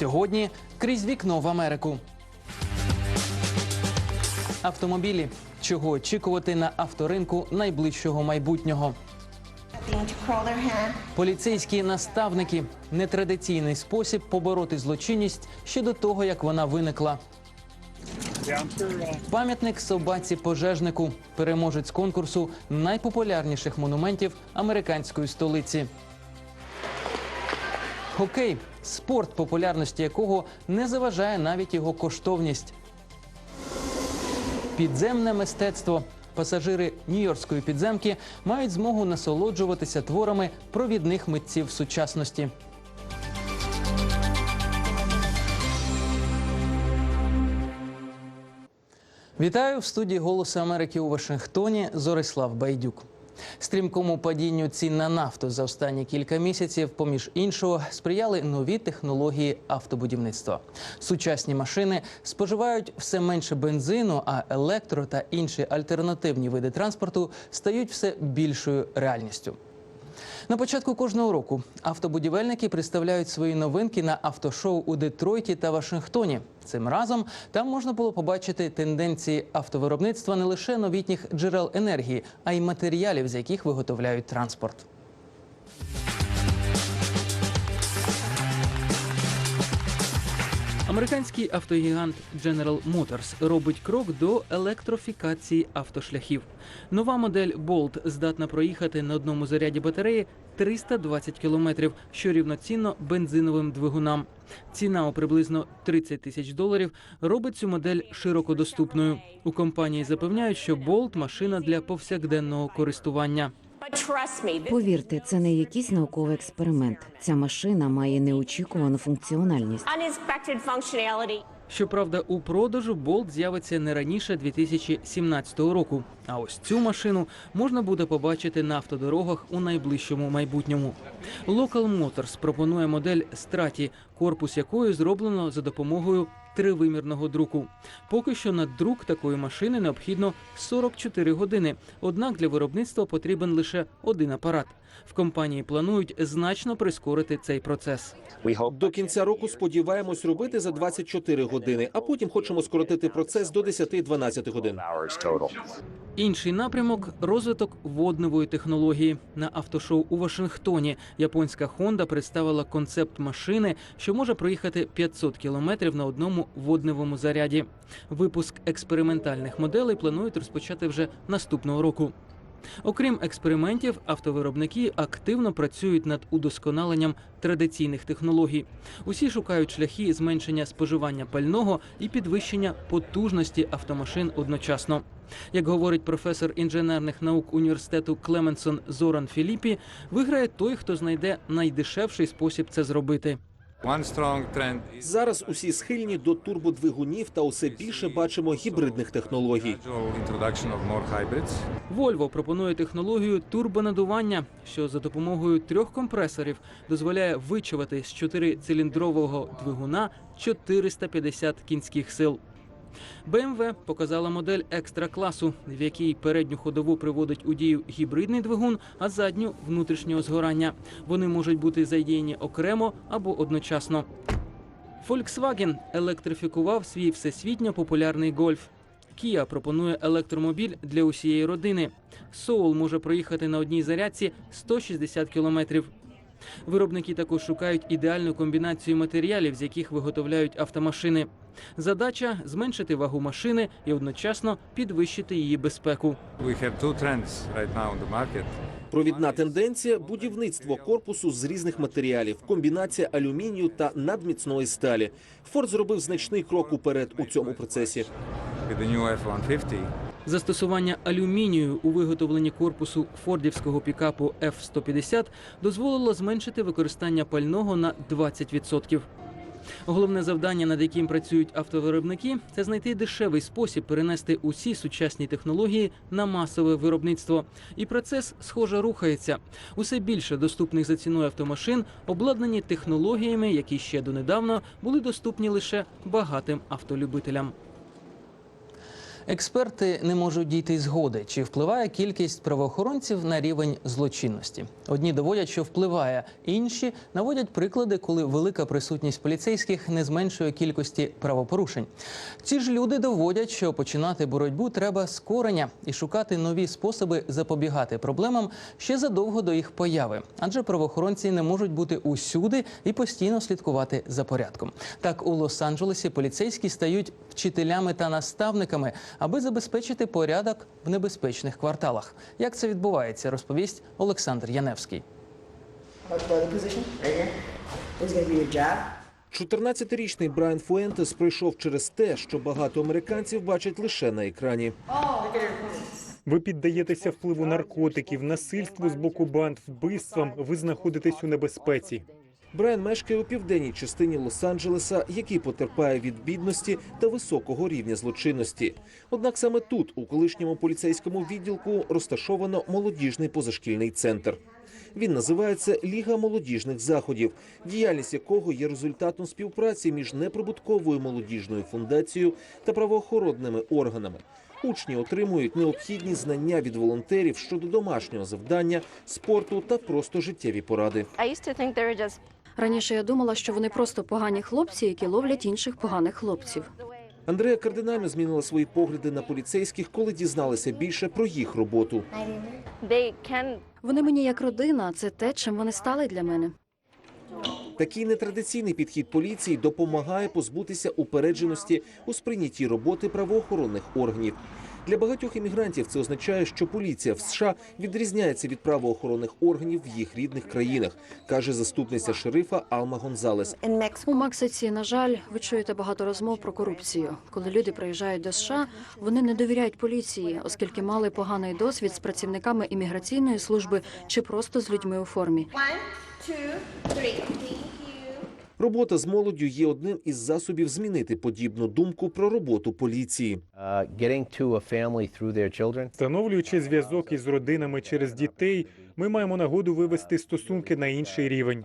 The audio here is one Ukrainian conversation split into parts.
Сьогодні крізь вікно в Америку. Автомобілі. Чого очікувати на авторинку найближчого майбутнього? Поліцейські наставники нетрадиційний спосіб побороти злочинність ще до того, як вона виникла. Пам'ятник собаці пожежнику, переможець конкурсу найпопулярніших монументів американської столиці. Хокей спорт, популярності якого не заважає навіть його коштовність. Підземне мистецтво. Пасажири Нью-Йоркської підземки мають змогу насолоджуватися творами провідних митців сучасності. Вітаю в студії Голосу Америки у Вашингтоні. Зорислав Байдюк. Стрімкому падінню цін на нафту за останні кілька місяців, поміж іншого, сприяли нові технології автобудівництва. Сучасні машини споживають все менше бензину, а електро та інші альтернативні види транспорту стають все більшою реальністю. На початку кожного року автобудівельники представляють свої новинки на автошоу у Детройті та Вашингтоні. Цим разом там можна було побачити тенденції автовиробництва не лише новітніх джерел енергії, а й матеріалів, з яких виготовляють транспорт. Американський автогігант General Motors робить крок до електрофікації автошляхів. Нова модель Bolt здатна проїхати на одному заряді батареї 320 кілометрів, що рівноцінно бензиновим двигунам. Ціна у приблизно 30 тисяч доларів робить цю модель широко доступною. У компанії запевняють, що Bolt – машина для повсякденного користування. Повірте, це не якийсь науковий експеримент. Ця машина має неочікувану функціональність. Щоправда, у продажу Bolt з'явиться не раніше 2017 року. А ось цю машину можна буде побачити на автодорогах у найближчому майбутньому. Local Motors пропонує модель Straті, корпус якої зроблено за допомогою тривимірного друку. Поки що на друк такої машини необхідно 44 години. Однак для виробництва потрібен лише один апарат. В компанії планують значно прискорити цей процес. До кінця року сподіваємось робити за 24 години, а потім хочемо скоротити процес до 10-12 годин. Інший напрямок розвиток водневої технології на автошоу у Вашингтоні. Японська Honda представила концепт машини, що може проїхати 500 кілометрів на одному водневому заряді. Випуск експериментальних моделей планують розпочати вже наступного року. Окрім експериментів, автовиробники активно працюють над удосконаленням традиційних технологій. Усі шукають шляхи зменшення споживання пального і підвищення потужності автомашин одночасно. Як говорить професор інженерних наук університету Клеменсон Зоран Філіппі, виграє той, хто знайде найдешевший спосіб це зробити. Зараз усі схильні до турбодвигунів та усе більше бачимо гібридних технологій. Volvo пропонує технологію турбонадування, що за допомогою трьох компресорів дозволяє вичувати з чотирициліндрового двигуна 450 кінських сил. BMW показала модель екстра класу, в якій передню ходову приводить у дію гібридний двигун, а задню внутрішнього згорання. Вони можуть бути задіяні окремо або одночасно. Volkswagen електрифікував свій всесвітньо популярний гольф. Kia пропонує електромобіль для усієї родини. Soul може проїхати на одній зарядці 160 кілометрів. Виробники також шукають ідеальну комбінацію матеріалів, з яких виготовляють автомашини. Задача зменшити вагу машини і одночасно підвищити її безпеку. Провідна тенденція будівництво корпусу з різних матеріалів, комбінація алюмінію та надміцної сталі. Форд зробив значний крок уперед у цьому процесі. With the new F-150, Застосування алюмінію у виготовленні корпусу фордівського пікапу F-150 дозволило зменшити використання пального на 20%. Головне завдання, над яким працюють автовиробники, це знайти дешевий спосіб перенести усі сучасні технології на масове виробництво. І процес, схоже, рухається. Усе більше доступних за ціною автомашин обладнані технологіями, які ще донедавна були доступні лише багатим автолюбителям. Експерти не можуть дійти згоди, чи впливає кількість правоохоронців на рівень злочинності. Одні доводять, що впливає, інші наводять приклади, коли велика присутність поліцейських не зменшує кількості правопорушень. Ці ж люди доводять, що починати боротьбу треба з кореня і шукати нові способи запобігати проблемам ще задовго до їх появи, адже правоохоронці не можуть бути усюди і постійно слідкувати за порядком. Так у Лос-Анджелесі поліцейські стають вчителями та наставниками, аби забезпечити порядок в небезпечних кварталах. Як це відбувається, розповість Олександр Яневський. About the other position right here. This is gonna be your job. 14-річний Брайан Фуентес пройшов через те, що багато американців бачать лише на екрані. Ви піддаєтеся впливу наркотиків, насильству з боку банд, вбивствам. Ви знаходитесь у небезпеці. Брайан мешкає у південній частині Лос-Анджелеса, який потерпає від бідності та високого рівня злочинності. Однак саме тут, у колишньому поліцейському відділку, розташовано молодіжний позашкільний центр. Він називається Ліга молодіжних заходів, діяльність якого є результатом співпраці між неприбутковою молодіжною фундацією та правоохоронними органами. Учні отримують необхідні знання від волонтерів щодо домашнього завдання, спорту та просто життєві поради. Раніше я думала, що вони просто погані хлопці, які ловлять інших поганих хлопців. Андрея кардинально змінила свої погляди на поліцейських, коли дізналася більше про їх роботу. Вони мені як родина, це те, чим вони стали для мене. Такий нетрадиційний підхід поліції допомагає позбутися упередженості у сприйнятті роботи правоохоронних органів. Для багатьох іммігрантів це означає, що поліція в США відрізняється від правоохоронних органів в їх рідних країнах, каже заступниця шерифа Алма Гонзалес. У Мексиці, на жаль, ви чуєте багато розмов про корупцію. Коли люди приїжджають до США, вони не довіряють поліції, оскільки мали поганий досвід з працівниками імміграційної служби чи просто з людьми у формі. one, two, three. Робота з молоддю є одним із засобів змінити подібну думку про роботу поліції. Uh. Встановлюючи зв'язок із родинами через дітей, ми маємо нагоду вивести стосунки на інший рівень.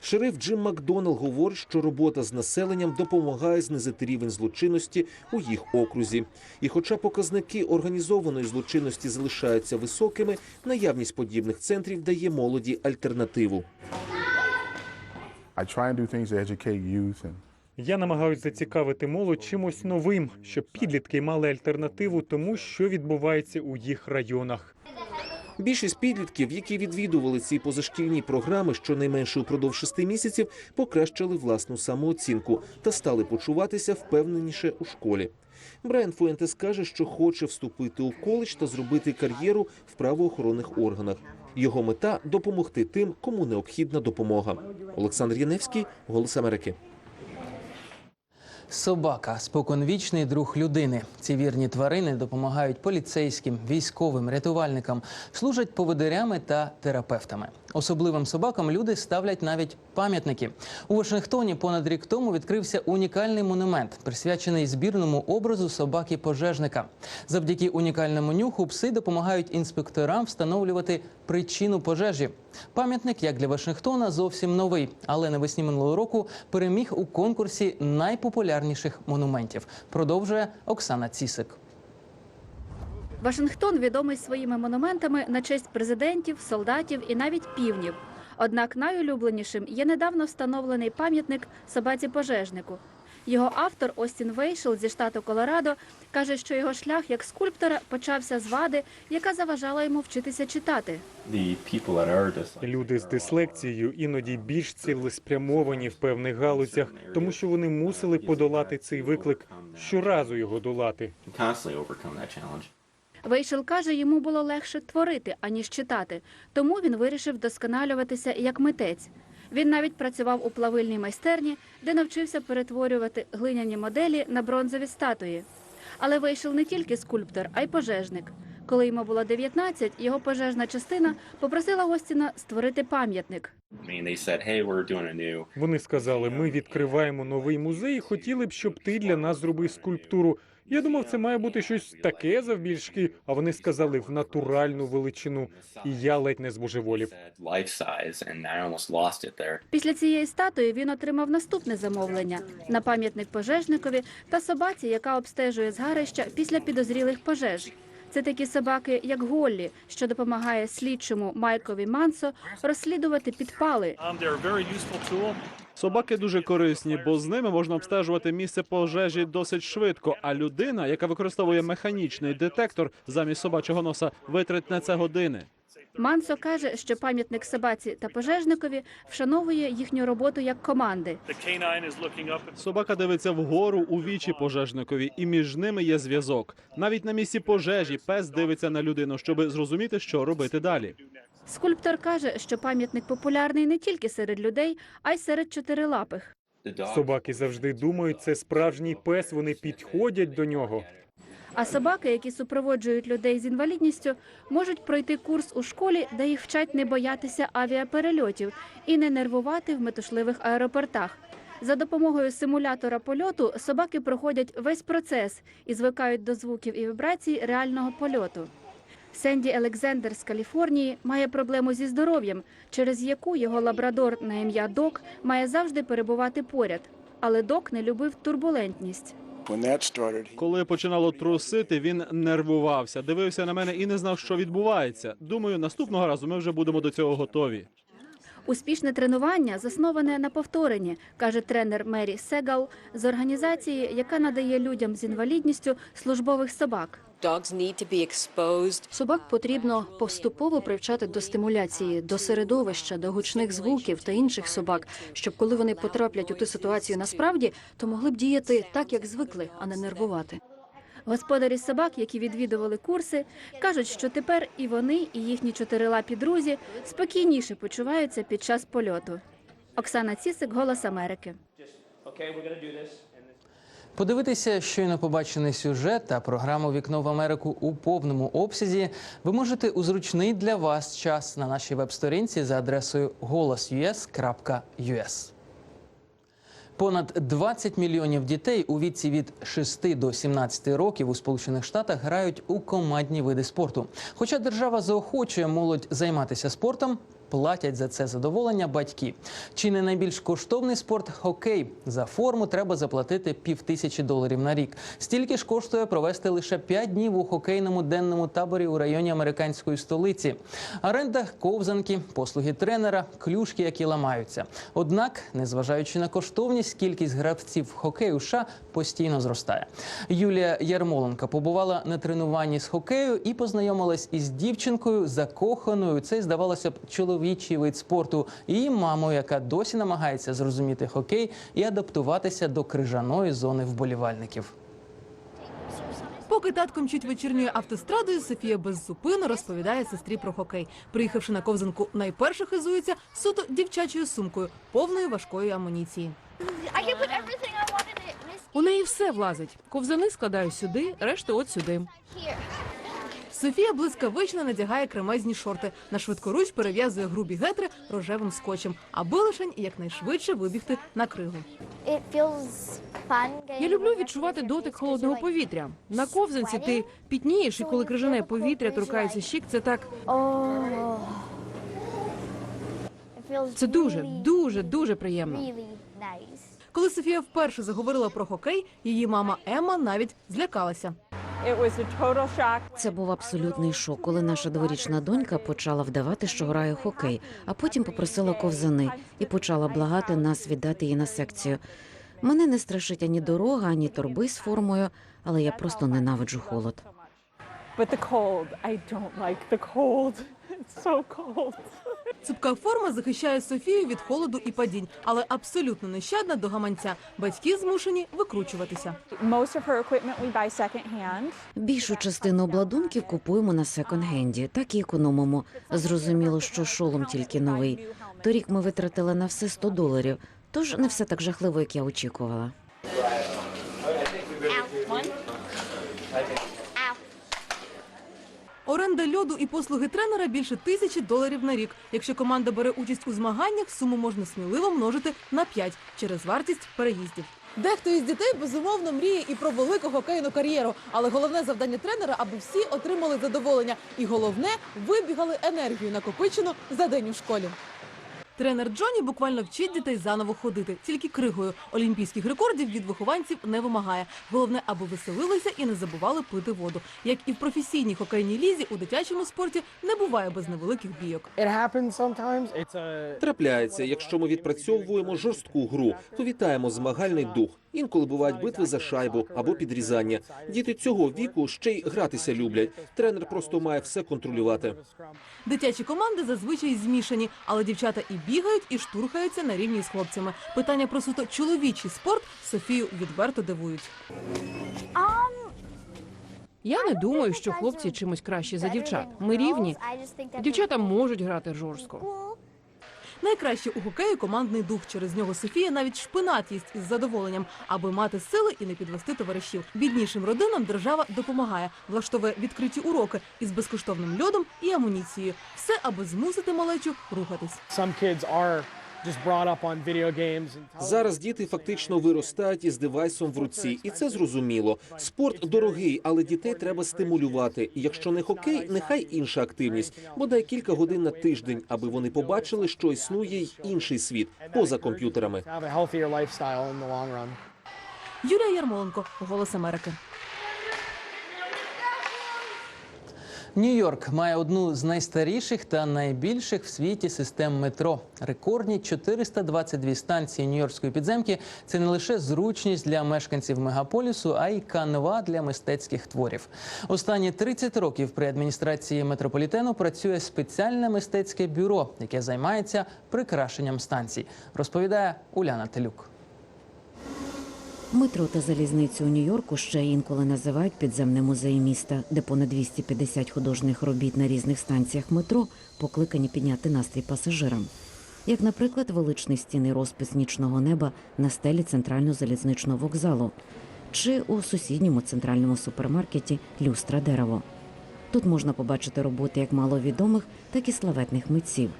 Шериф Джим Макдоналл говорить, що робота з населенням допомагає знизити рівень злочинності у їх окрузі. І хоча показники організованої злочинності залишаються високими, наявність подібних центрів дає молоді альтернативу. Я намагаюся зацікавити молодь чимось новим, щоб підлітки мали альтернативу тому, що відбувається у їх районах. Більшість підлітків, які відвідували ці позашкільні програми, щонайменше упродовж шести місяців, покращили власну самооцінку та стали почуватися впевненіше у школі. Брайан Фуентес каже, що хоче вступити у коледж та зробити кар'єру в правоохоронних органах. Його мета допомогти тим, кому необхідна допомога. Олександр Яневський, Голос Америки. Собака споконвічний друг людини. Ці вірні тварини допомагають поліцейським, військовим, рятувальникам, служать поводирями та терапевтами. Особливим собакам люди ставлять навіть пам'ятники. У Вашингтоні понад рік тому відкрився унікальний монумент, присвячений збірному образу собаки пожежника. Завдяки унікальному нюху пси допомагають інспекторам встановлювати причину пожежі. Пам'ятник, як для Вашингтона, зовсім новий, але навесні минулого року переміг у конкурсі найпопулярніших монументів. Продовжує Оксана Цісик. Вашингтон відомий своїми монументами на честь президентів, солдатів і навіть півнів. Однак найулюбленішим є недавно встановлений пам'ятник собаці пожежнику. Його автор Остін Вейшел зі штату Колорадо каже, що його шлях як скульптора почався з вади, яка заважала йому вчитися читати. Люди з дислекцією іноді більш цілеспрямовані в певних галузях, тому що вони мусили подолати цей виклик щоразу його долати. Вейшел каже, йому було легше творити, аніж читати, тому він вирішив вдосконалюватися як митець. Він навіть працював у плавильній майстерні, де навчився перетворювати глиняні моделі на бронзові статуї. Але Вейшел не тільки скульптор, а й пожежник. Коли йому було 19, його пожежна частина попросила Остіна створити пам'ятник. Вони сказали: ми відкриваємо новий музей. і Хотіли б, щоб ти для нас зробив скульптуру. Я думав, це має бути щось таке завбільшки, а вони сказали в натуральну величину. І я ледь не збожеволів. Після цієї статуї він отримав наступне замовлення на пам'ятник пожежникові та собаці, яка обстежує згарища після підозрілих пожеж. Це такі собаки, як Голлі, що допомагає слідчому Майкові Мансо розслідувати підпали. Собаки дуже корисні, бо з ними можна обстежувати місце пожежі досить швидко. А людина, яка використовує механічний детектор замість собачого носа, витратить на це години. Мансо каже, що пам'ятник собаці та пожежникові вшановує їхню роботу як команди. Собака дивиться вгору у вічі пожежникові, і між ними є зв'язок. Навіть на місці пожежі пес дивиться на людину, щоб зрозуміти, що робити далі. Скульптор каже, що пам'ятник популярний не тільки серед людей, а й серед чотирилапих. Собаки завжди думають, це справжній пес. Вони підходять до нього. А собаки, які супроводжують людей з інвалідністю, можуть пройти курс у школі, де їх вчать не боятися авіаперельотів і не нервувати в метушливих аеропортах. За допомогою симулятора польоту собаки проходять весь процес і звикають до звуків і вібрацій реального польоту. Сенді Елександр з Каліфорнії має проблему зі здоров'ям, через яку його лабрадор на ім'я Док має завжди перебувати поряд. Але Док не любив турбулентність. Коли починало трусити, він нервувався, дивився на мене і не знав, що відбувається. Думаю, наступного разу ми вже будемо до цього готові. Успішне тренування засноване на повторенні, каже тренер Мері Сегал з організації, яка надає людям з інвалідністю службових собак. Собак потрібно поступово привчати до стимуляції, до середовища, до гучних звуків та інших собак, щоб коли вони потраплять у ту ситуацію насправді, то могли б діяти так, як звикли, а не нервувати. Господарі собак, які відвідували курси, кажуть, що тепер і вони, і їхні чотирилапі друзі спокійніше почуваються під час польоту. Оксана Цісик, Голос Америки. Подивитися щойно побачений сюжет та програму Вікно в Америку у повному обсязі ви можете у зручний для вас час на нашій веб-сторінці за адресою голос.us.us. Понад 20 мільйонів дітей у віці від 6 до 17 років у Сполучених Штатах грають у командні види спорту. Хоча держава заохочує молодь займатися спортом, платять за це задоволення батьки. Чи не найбільш коштовний спорт хокей? За форму треба заплатити півтисячі доларів на рік. Стільки ж коштує провести лише 5 днів у хокейному денному таборі у районі американської столиці. Оренда ковзанки, послуги тренера, клюшки, які ламаються. Однак, незважаючи на коштовність, кількість гравців хокею США постійно зростає. Юлія Ярмоленка побувала на тренуванні з хокею і познайомилась із дівчинкою, закоханою. у Цей здавалося б чоловічий вид спорту, і її мамою, яка досі намагається зрозуміти хокей і адаптуватися до крижаної зони вболівальників. Поки татко мчить вечірньою автострадою, Софія беззупинно розповідає сестрі про хокей. Приїхавши на ковзанку, найперше хизується суто дівчачою сумкою, повною важкої амуніції. У неї все влазить. Ковзани складаю сюди, решту от сюди. Софія блискавично надягає кремезні шорти. На швидкоруч перев'язує грубі гетри рожевим скотчем, аби лишень якнайшвидше вибігти на кригу. Я люблю відчувати дотик холодного повітря. На ковзанці ти пітнієш, і коли крижане повітря торкається щік, це так. Oh. Це дуже, дуже, дуже приємно. Коли Софія вперше заговорила про хокей, її мама Емма навіть злякалася. Це був абсолютний шок, коли наша дворічна донька почала вдавати, що грає хокей, а потім попросила ковзани і почала благати нас віддати її на секцію. Мене не страшить ані дорога, ані торби з формою, але я просто ненавиджу холод. Цупка форма захищає Софію від холоду і падінь, але абсолютно нещадна до гаманця. Батьки змушені викручуватися. Більшу частину обладунків купуємо на секонд-хенді, так і економимо. Зрозуміло, що шолом тільки новий. Торік ми витратили на все 100 доларів, тож не все так жахливо, як я очікувала. Оренда льоду і послуги тренера більше тисячі доларів на рік. Якщо команда бере участь у змаганнях, суму можна сміливо множити на 5 через вартість переїздів. Дехто із дітей безумовно мріє і про велику хокейну кар'єру, але головне завдання тренера, аби всі отримали задоволення, і головне вибігали енергію, накопичену за день у школі. Тренер Джоні буквально вчить дітей заново ходити, тільки кригою. Олімпійських рекордів від вихованців не вимагає. Головне, аби веселилися і не забували пити воду. Як і в професійній хокейній лізі, у дитячому спорті не буває без невеликих бійок. Трапляється, якщо ми відпрацьовуємо жорстку гру, то вітаємо змагальний дух. Інколи бувають битви за шайбу або підрізання. Діти цього віку ще й гратися люблять. Тренер просто має все контролювати. Дитячі команди зазвичай змішані, але дівчата і бігають, і штурхаються на рівні з хлопцями. Питання про суто чоловічий спорт Софію відверто дивують. Я не думаю, що хлопці чимось кращі за дівчат. Ми рівні. Дівчата можуть грати жорстко. Найкраще у хокеї командний дух. Через нього Софія навіть шпинат їсть із задоволенням, аби мати сили і не підвести товаришів. Біднішим родинам держава допомагає, влаштовує відкриті уроки із безкоштовним льодом і амуніцією. Все, аби змусити малечу рухатись. Зараз діти фактично виростають із девайсом в руці, і це зрозуміло. Спорт дорогий, але дітей треба стимулювати. І Якщо не хокей, нехай інша активність, бодай кілька годин на тиждень, аби вони побачили, що існує й інший світ поза комп'ютерами. Юлія Ярмоленко, Голос Америки. Нью-Йорк має одну з найстаріших та найбільших в світі систем метро. Рекордні 422 станції Нью-Йоркської підземки це не лише зручність для мешканців мегаполісу, а й канва для мистецьких творів. Останні 30 років при адміністрації метрополітену працює спеціальне мистецьке бюро, яке займається прикрашенням станцій. Розповідає Уляна Телюк. Метро та залізницю у Нью-Йорку ще інколи називають підземним музеєм міста, де понад 250 художніх робіт на різних станціях метро покликані підняти настрій пасажирам. Як, наприклад, величний стіний розпис нічного неба на стелі центрального залізничного вокзалу, чи у сусідньому центральному супермаркеті люстра дерево. Тут можна побачити роботи як маловідомих, так і славетних митців.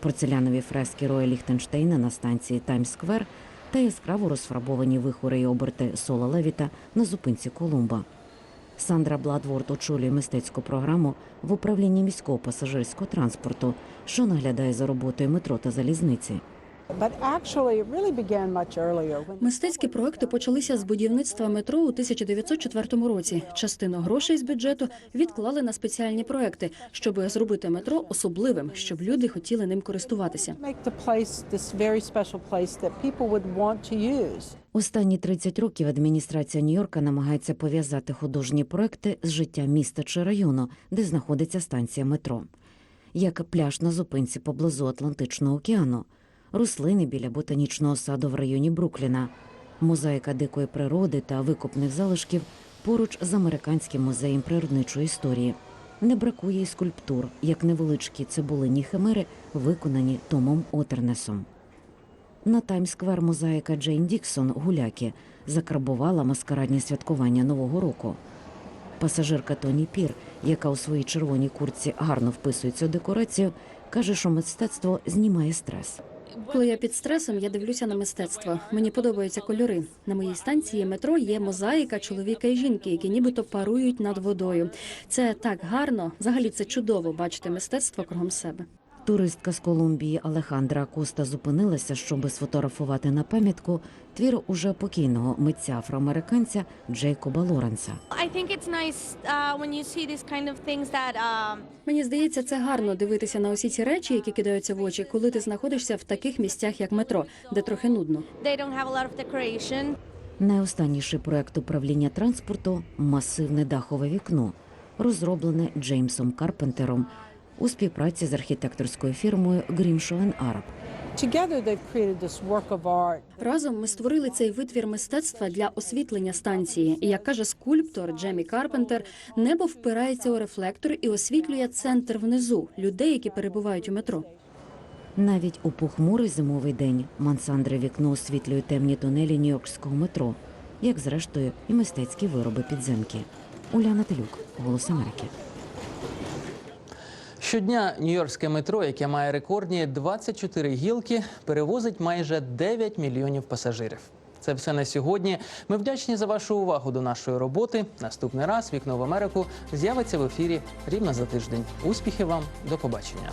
Порцелянові фрески Роя Ліхтенштейна на станції Таймс-сквер та яскраво розфарбовані вихори і оберти Сола Левіта на зупинці Колумба. Сандра Бладворд очолює мистецьку програму в управлінні міського пасажирського транспорту, що наглядає за роботою метро та залізниці. Мистецькі проекти почалися з будівництва метро у 1904 році. Частину грошей з бюджету відклали на спеціальні проекти, щоб зробити метро особливим, щоб люди хотіли ним користуватися. Останні 30 років адміністрація Нью-Йорка намагається пов'язати художні проекти з життям міста чи району, де знаходиться станція метро, як пляж на зупинці поблизу Атлантичного океану, рослини біля ботанічного саду в районі Брукліна, мозаїка дикої природи та викопних залишків поруч з американським музеєм природничої історії. Не бракує й скульптур, як невеличкі цибулині химери, виконані Томом Отернесом. На Таймсквер мозаїка Джейн Діксон гуляки закарбувала маскарадні святкування Нового року. Пасажирка Тоні Пір, яка у своїй червоній куртці гарно вписується у декорацію, каже, що мистецтво знімає стрес. Коли я під стресом, я дивлюся на мистецтво. Мені подобаються кольори. На моїй станції метро є мозаїка чоловіка і жінки, які нібито парують над водою. Це так гарно. Взагалі це чудово бачити мистецтво кругом себе. Туристка з Колумбії Алехандра Коста зупинилася, щоби сфотографувати на пам'ятку твір уже покійного митця афроамериканця Джейкоба Лоренса. Uh, um, Мені здається, це гарно дивитися на усі ці речі, які кидаються в очі, коли ти знаходишся в таких місцях, як метро, де трохи нудно. Найостанніший проект управління транспорту масивне дахове вікно, розроблене Джеймсом Карпентером у співпраці з архітекторською фірмою Grimshaw Arab. Разом ми створили цей витвір мистецтва для освітлення станції. І як каже скульптор Джемі Карпентер, небо впирається у рефлектор і освітлює центр внизу людей, які перебувають у метро. Навіть у похмурий зимовий день мансандре вікно освітлює темні тунелі Нью-Йоркського метро, як зрештою і мистецькі вироби підземки. Уляна Телюк, Голос Америки. Щодня нью-йоркське метро, яке має рекордні 24 гілки, перевозить майже 9 мільйонів пасажирів. Це все на сьогодні. Ми вдячні за вашу увагу до нашої роботи. Наступний раз вікно в Америку з'явиться в ефірі рівно за тиждень. Успіхів вам, до побачення.